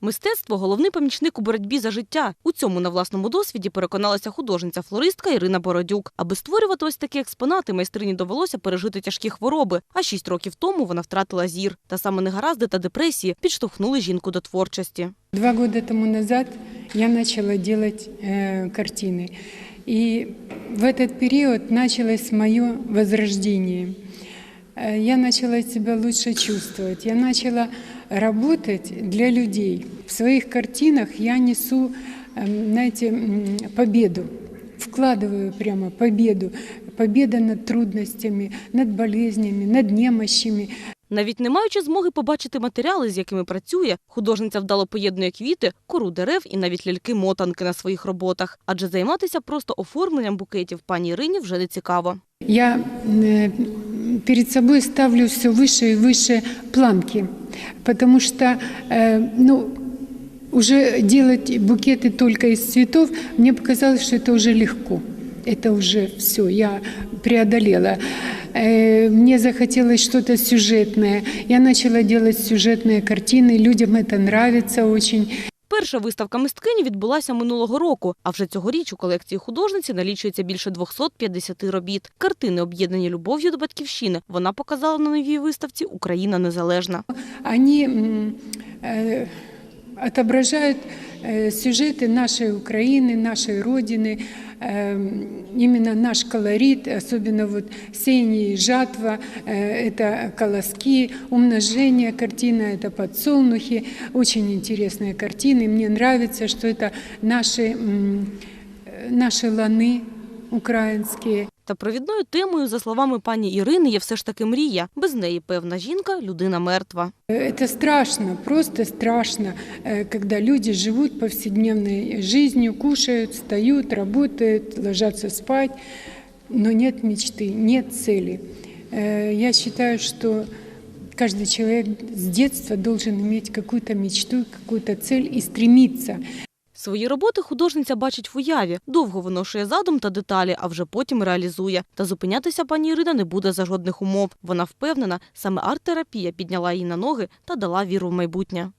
Мистецтво головний помічник у боротьбі за життя. У цьому на власному досвіді переконалася художниця-флористка Ірина Бородюк. Аби створювати ось такі експонати, майстрині довелося пережити тяжкі хвороби. А шість років тому вона втратила зір. Та саме негаразди та депресії підштовхнули жінку до творчості. Два года тому назад я начала делать э, картины. И в этот период началось мое возрождение. Э, Я начала себя лучше чувствовать. Я начала работать для людей. В своих картинах я несу, эм, знаете, м, победу. Вкладываю прямо победу. Победа над трудностями, над болезнями, над немощами. Навіть не маючи змоги побачити матеріали, з якими працює, художниця вдало поєднує квіти, кору дерев і навіть ляльки-мотанки на своїх роботах. Адже займатися просто оформленням букетів пані Ірині вже не цікаво. Я э, перед собой ставлю все выше и выше планки, потому что э, ну, уже делать букеты только из цветов, мне показалось, что это уже легко. Это уже все, я преодолела. Э, Мне захотелось что-то сюжетное. Я начала делать сюжетные картины, людям это нравится очень. Перша виставка мисткині відбулася минулого року, а вже цьогоріч у колекції художниці налічується більше 250 робіт. Картини, об'єднані любов'ю до батьківщини, вона показала на новій виставці Україна незалежна. Вони м, э, отображают э, сюжеты нашей Украины, нашей Родины, э, именно наш колорит, особенно вот сеяние и жатва, э, это колоски, умножение картина, это подсолнухи, очень интересные картины. Мне нравится, что это наши, м, э, наши ланы украинские. Та провідною темою, за словами пані Ірини, є все ж таки мрія. Без неї певна жінка людина мертва. Это страшно, просто страшно, э, когда люди живут повседневной жизнью, кушают, встают, работают, ложатся спать, но нет мечты, нет цели. Э, Я считаю, что каждый человек с детства должен иметь какую-то мечту, какую-то цель и стремиться. Свої роботи художниця бачить в уяві, довго виношує задум та деталі, а вже потім реалізує. Та зупинятися пані Ірина не буде за жодних умов. Вона впевнена, саме арт-терапія підняла її на ноги та дала віру в майбутнє.